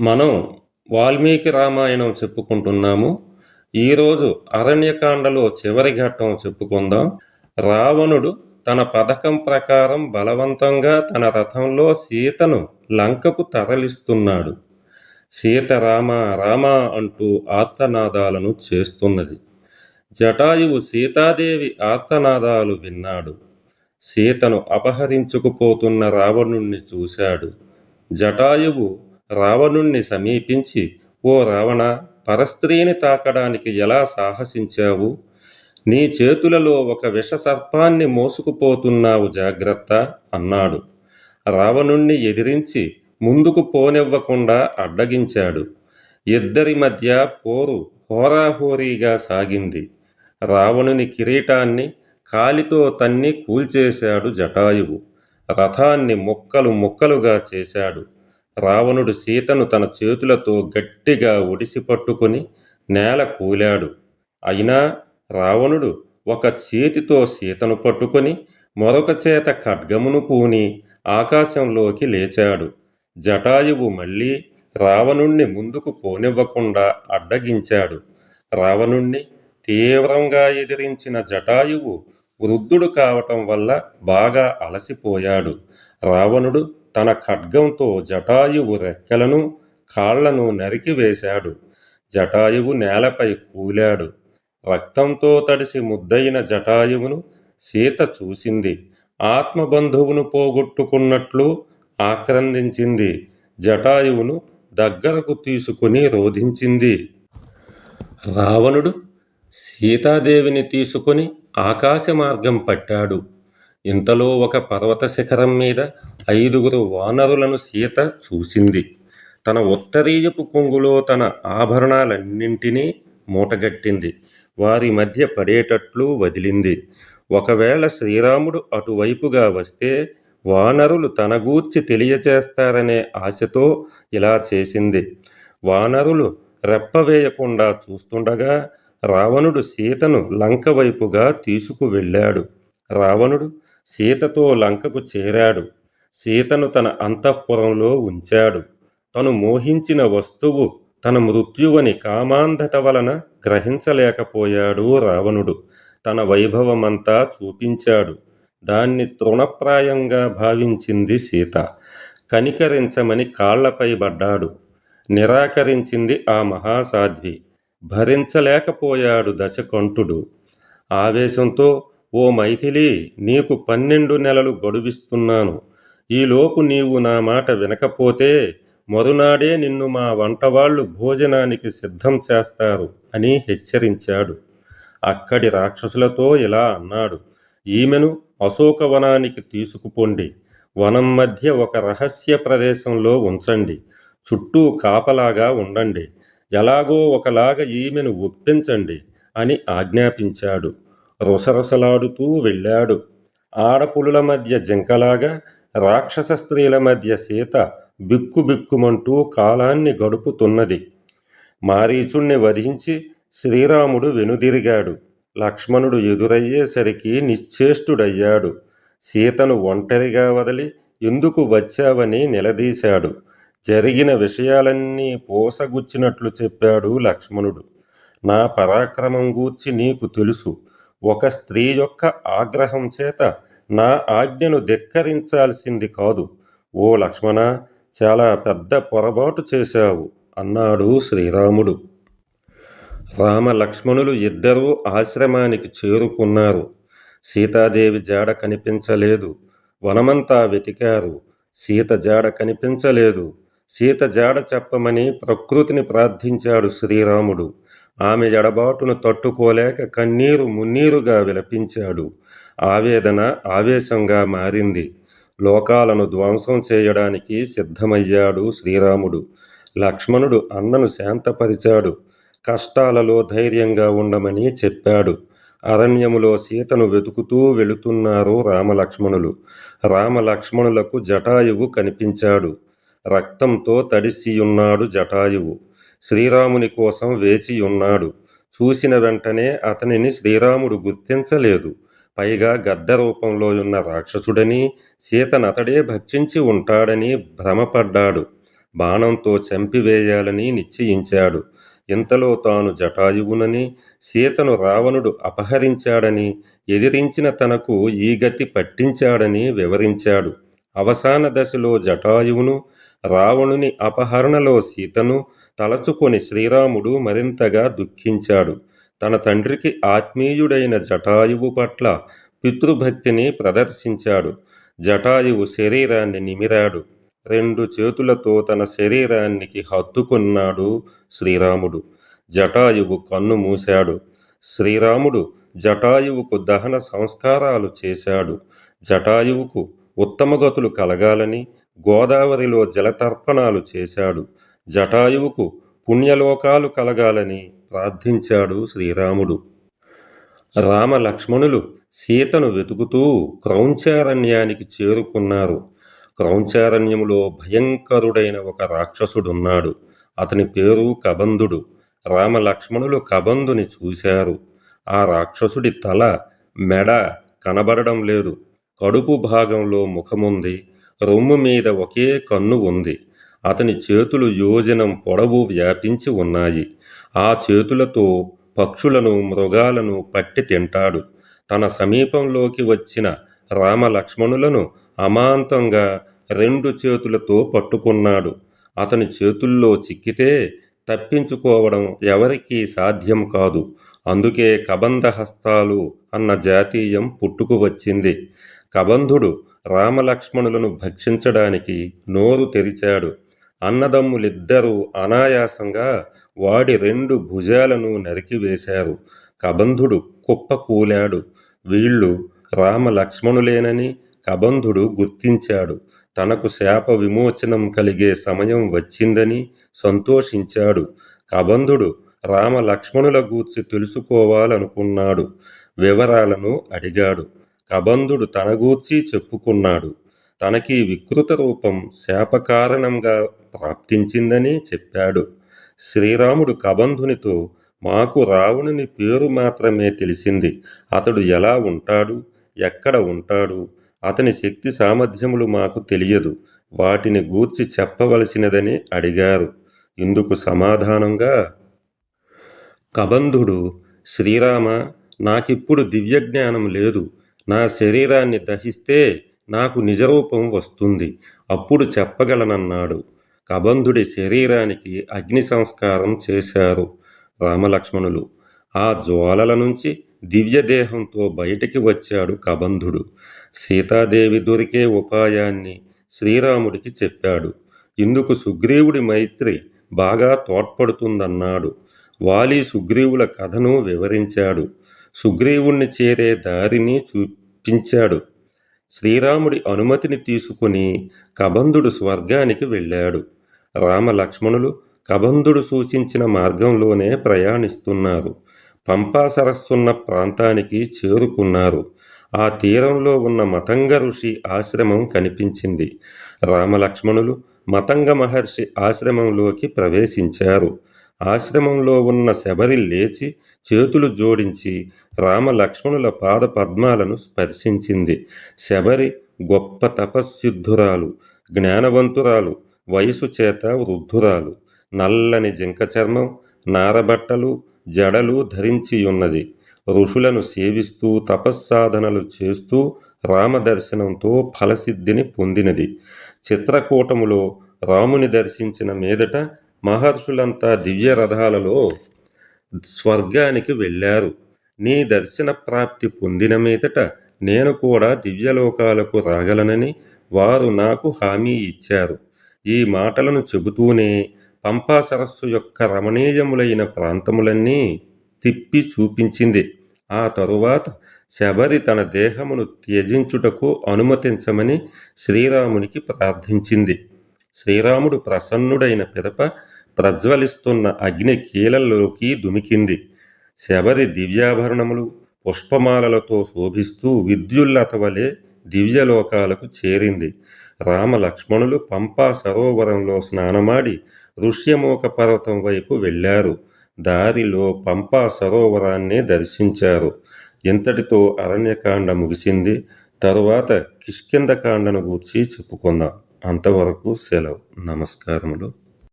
మనం వాల్మీకి రామాయణం చెప్పుకుంటున్నాము. ఈరోజు అరణ్యకాండలో చివరి ఘట్టం చెప్పుకుందాం. రావణుడు తన పథకం ప్రకారం బలవంతంగా తన రథంలో సీతను లంకకు తరలిస్తున్నాడు. సీత రామ రామ అంటూ ఆర్తనాదాలను చేస్తున్నది. జటాయువు సీతాదేవి ఆర్తనాదాలు విన్నాడు. సీతను అపహరించుకుపోతున్న రావణుణ్ణి చూశాడు. జటాయువు రావణుణ్ణి సమీపించి ఓ రావణ పరస్త్రీని తాకడానికి ఎలా సాహసించావు? నీ చేతులలో ఒక విష సర్పాన్ని మోసుకుపోతున్నావు జాగ్రత్త అన్నాడు. రావణుణ్ణి ఎదిరించి ముందుకు పోనివ్వకుండా అడ్డగించాడు. ఇద్దరి మధ్య పోరు హోరాహోరీగా సాగింది. రావణుని కిరీటాన్ని కాలితో తన్ని కూల్చేశాడు జటాయువు. రథాన్ని ముక్కలు ముక్కలుగా చేశాడు. రావణుడు సీతను తన చేతులతో గట్టిగా ఒడిసి పట్టుకొని నేల కూలాడు. అయినా రావణుడు ఒక చేతితో సీతను పట్టుకొని మరొక చేత ఖడ్గమును పూని ఆకాశంలోకి లేచాడు. జటాయువు మళ్ళీ రావణుణ్ణి ముందుకు పోనివ్వకుండా అడ్డగించాడు. రావణుణ్ణి తీవ్రంగా ఎదిరించిన జటాయువు వృద్ధుడు కావటం వల్ల బాగా అలసిపోయాడు. రావణుడు తన ఖడ్గంతో జటాయువు రెక్కలను కాళ్ళను నరికివేశాడు జటాయువు నేలపై కూలాడు. రక్తంతో తడిసి ముద్దయిన జటాయువును సీత చూసింది. ఆత్మబంధువును పోగొట్టుకున్నట్లు ఆక్రందించింది. జటాయువును దగ్గరకు తీసుకుని రోధించింది. రావణుడు సీతాదేవిని తీసుకుని ఆకాశ మార్గం పట్టాడు. ఇంతలో ఒక పర్వత శిఖరం మీద ఐదుగురు వానరులను సీత చూసింది. తన ఉత్తరీయపు కొంగులో తన ఆభరణాలన్నింటినీ మూటగట్టింది. వారి మధ్య పడేటట్లు వదిలింది. ఒకవేళ శ్రీరాముడు అటువైపుగా వస్తే వానరులు తన గూర్చి తెలియచేస్తారనే ఆశతో ఇలా చేసింది. వానరులు రెప్పవేయకుండా చూస్తుండగా రావణుడు సీతను లంక వైపుగా తీసుకువెళ్ళాడు. రావణుడు సీతతో లంకకు చేరాడు. సీతను తన అంతఃపురంలో ఉంచాడు. తను మోహించిన వస్తువు తన మృత్యువని కామాంధత వలన గ్రహించలేకపోయాడు రావణుడు. తన వైభవమంతా చూపించాడు. దాన్ని తృణప్రాయంగా భావించింది సీత. కనికరించమని కాళ్ళపై పడ్డాడు. నిరాకరించింది ఆ మహాసాధ్వి. భరించలేకపోయాడు దశకంఠుడు. ఆవేశంతో ఓ మైథిలి నీకు పన్నెండు నెలలు గడువిస్తున్నాను. ఈలోపు నీవు నా మాట వినకపోతే మరునాడే నిన్ను మా వంటవాళ్ళు భోజనానికి సిద్ధం చేస్తారు అని హెచ్చరించాడు. అక్కడి రాక్షసులతో ఇలా అన్నాడు. ఈమెను అశోకవనానికి తీసుకుపోండి. వనం మధ్య ఒక రహస్య ప్రదేశంలో ఉంచండి. చుట్టూ కాపలాగా ఉండండి. ఎలాగో ఒకలాగా ఈమెను ఒప్పించండి అని ఆజ్ఞాపించాడు. రుసరుసలాడుతూ వెళ్ళాడు. ఆడపులుల మధ్య జింకలాగా రాక్షస స్త్రీల మధ్య సీత బిక్కుబిక్కుమంటూ కాలాన్ని గడుపుతున్నది. మారీచుణ్ణి వధించి శ్రీరాముడు వెనుదిరిగాడు. లక్ష్మణుడు ఎదురయ్యేసరికి నిశ్చేష్టుడయ్యాడు. సీతను ఒంటరిగా వదిలి ఎందుకు వచ్చావని నిలదీశాడు. జరిగిన విషయాలన్నీ పోసగుచ్చినట్లు చెప్పాడు లక్ష్మణుడు. నా పరాక్రమం గూర్చి నీకు తెలుసు. ఒక స్త్రీ యొక్క ఆగ్రహం చేత నా ఆజ్ఞను ధిక్కరించాల్సింది కాదు. ఓ లక్ష్మణ చాలా పెద్ద పొరపాటు చేశావు అన్నాడు శ్రీరాముడు. రామ లక్ష్మణులు ఇద్దరూ ఆశ్రమానికి చేరుకున్నారు. సీతాదేవి జాడ కనిపించలేదు. వనమంతా వెతికారు. సీత జాడ కనిపించలేదు. సీత జాడ చెప్పమని ప్రకృతిని ప్రార్థించాడు శ్రీరాముడు. ఆమె ఎడబాటును తట్టుకోలేక కన్నీరు మున్నీరుగా విలపించాడు. ఆవేదన ఆవేశంగా మారింది. లోకాలను ధ్వంసం చేయడానికి సిద్ధమయ్యాడు శ్రీరాముడు. లక్ష్మణుడు అన్నను శాంతపరిచాడు. కష్టాలలో ధైర్యంగా ఉండమని చెప్పాడు. అరణ్యములో సీతను వెతుకుతూ వెళుతున్నారు రామలక్ష్మణులు. రామలక్ష్మణులకు జటాయువు కనిపించాడు. రక్తంతో తడిసియున్నాడు జటాయువు. శ్రీరాముని కోసం వేచియున్నాడు చూసిన వెంటనే అతనిని శ్రీరాముడు గుర్తించలేదు. పైగా గద్ద రూపంలో ఉన్న రాక్షసుడని సీతనతడే భక్షించి ఉంటాడని భ్రమపడ్డాడు. బాణంతో చంపివేయాలని నిశ్చయించాడు. ఇంతలో తాను జటాయువునని సీతను రావణుడు అపహరించాడని ఎదిరించిన తనకు ఈ గతి పట్టించాడని వివరించాడు. అవసాన దశలో జటాయువును రావణుని అపహరణలో సీతను తలచుకొని శ్రీరాముడు మరింతగా దుఃఖించాడు. తన తండ్రికి ఆత్మీయుడైన జటాయువు పట్ల పితృభక్తిని ప్రదర్శించాడు. జటాయువు శరీరాన్ని నిమిరాడు. రెండు చేతులతో తన శరీరానికి హత్తుకున్నాడు శ్రీరాముడు. జటాయువు కన్ను మూశాడు. శ్రీరాముడు జటాయువుకు దహన సంస్కారాలు చేశాడు. జటాయువుకు ఉత్తమగతులు కలగాలని గోదావరిలో జలతర్పణాలు చేశాడు. జటాయువుకు పుణ్యలోకాలు కలగాలని ప్రార్థించాడు శ్రీరాముడు. రామ లక్ష్మణులు సీతను వెతుకుతూ క్రౌంచారణ్యానికి చేరుకున్నారు. క్రౌంచారణ్యములో భయంకరుడైన ఒక రాక్షసుడున్నాడు. అతని పేరు కబంధుడు. రామ లక్ష్మణులు కబంధుని చూశారు. ఆ రాక్షసుడి తల మెడ కనబడడం లేదు. కడుపు భాగంలో ముఖముంది. రొమ్ము మీద ఒకే కన్ను ఉంది. అతని చేతులు యోజనం పొడవు వ్యాపించి ఉన్నాయి. ఆ చేతులతో పక్షులను మృగాలను పట్టి తింటాడు. తన సమీపంలోకి వచ్చిన రామలక్ష్మణులను అమాంతంగా రెండు చేతులతో పట్టుకున్నాడు. అతని చేతుల్లో చిక్కితే తప్పించుకోవడం ఎవరికీ సాధ్యం కాదు. అందుకే కబంధ హస్తాలు అన్న జాతీయం పుట్టుకు వచ్చింది. కబంధుడు రామలక్ష్మణులను భక్షించడానికి నోరు తెరిచాడు. అన్నదమ్ములిద్దరూ అనాయాసంగా వాడి రెండు భుజాలను నరికివేశారు కబంధుడు కుప్పకూలాడు వీళ్ళు రామలక్ష్మణులేనని కబంధుడు గుర్తించాడు. తనకు శాప విమోచనం కలిగే సమయం వచ్చిందని సంతోషించాడు. కబంధుడు రామలక్ష్మణుల గూర్చి తెలుసుకోవాలనుకున్నాడు. వివరాలను అడిగాడు. కబంధుడు తన గూర్చి చెప్పుకున్నాడు. తనకి వికృత రూపం శాపకారణంగా ప్రాప్తించిందని చెప్పాడు. శ్రీరాముడు కబంధునితో మాకు రావణుని పేరు మాత్రమే తెలిసింది. అతడు ఎలా ఉంటాడు? ఎక్కడ ఉంటాడు? అతని శక్తి సామర్థ్యములు మాకు తెలియదు. వాటిని గూర్చి చెప్పవలసినదని అడిగారు. ఇందుకు సమాధానంగా కబంధుడు శ్రీరామ నాకిప్పుడు దివ్యజ్ఞానం లేదు. నా శరీరాన్ని దహిస్తే నాకు నిజరూపం వస్తుంది. అప్పుడు చెప్పగలనన్నాడు. కబంధుడి శరీరానికి అగ్ని సంస్కారం చేశారు రామలక్ష్మణులు. ఆ జ్వాలల నుంచి దివ్యదేహంతో బయటికి వచ్చాడు కబంధుడు. సీతాదేవి దొరికే ఉపాయాన్ని శ్రీరాముడికి చెప్పాడు. ఇందుకు సుగ్రీవుడి మైత్రి బాగా తోడ్పడుతుందన్నాడు. వాలి సుగ్రీవుల కథను వివరించాడు. సుగ్రీవుణ్ణి చేరే దారిని చూపించాడు. శ్రీరాముడి అనుమతిని తీసుకుని కబంధుడు స్వర్గానికి వెళ్ళాడు. రామలక్ష్మణులు కబంధుడు సూచించిన మార్గంలోనే ప్రయాణిస్తున్నారు. పంపా సరస్సున్న ప్రాంతానికి చేరుకున్నారు. ఆ తీరంలో ఉన్న మతంగ ఋషి ఆశ్రమం కనిపించింది. రామలక్ష్మణులు మతంగ మహర్షి ఆశ్రమంలోకి ప్రవేశించారు. ఆశ్రమంలో ఉన్న శబరి లేచి చేతులు జోడించి రామలక్ష్మణుల పాద పద్మాలను స్పర్శించింది. శబరి గొప్ప తపస్సిద్ధురాలు జ్ఞానవంతురాలు వయసు చేత వృద్ధురాలు. నల్లని జింక చర్మం నారబట్టలు జడలు ధరించి ఉన్నది ఋషులను సేవిస్తూ తపస్సాధనలు చేస్తూ రామదర్శనంతో ఫలసిద్ధిని పొందినది. చిత్రకూటములో రాముని దర్శించిన మీదట మహర్షులంతా దివ్య రథాలలో స్వర్గానికి వెళ్ళారు. నీ దర్శన ప్రాప్తి పొందిన మీదట నేను కూడా దివ్యలోకాలకు రాగలనని వారు నాకు హామీ ఇచ్చారు. ఈ మాటలను చెబుతూనే పంపా సరస్సు యొక్క రమణీయములైన ప్రాంతములన్నీ తిప్పి చూపించింది. ఆ తరువాత శబరి తన దేహమును త్యజించుటకు అనుమతించమని శ్రీరామునికి ప్రార్థించింది. శ్రీరాముడు ప్రసన్నుడైన పిదప ప్రజ్వలిస్తున్న అగ్ని కీలల్లోకి దుమికింది. శబరి దివ్యాభరణములు పుష్పమాలలతో శోభిస్తూ విద్యుల్లత వలె దివ్యలోకాలకు చేరింది. రామ లక్ష్మణులు పంపా సరోవరంలో స్నానమాడి ఋష్యమూక పర్వతం వైపు వెళ్ళారు. దారిలో పంపా సరోవరాన్ని దర్శించారు. ఇంతటితో అరణ్యకాండ ముగిసింది. తరువాత కిష్కిందకాండను గూర్చి చెప్పుకుందాం. అంతవరకు సెలవు. నమస్కారములు.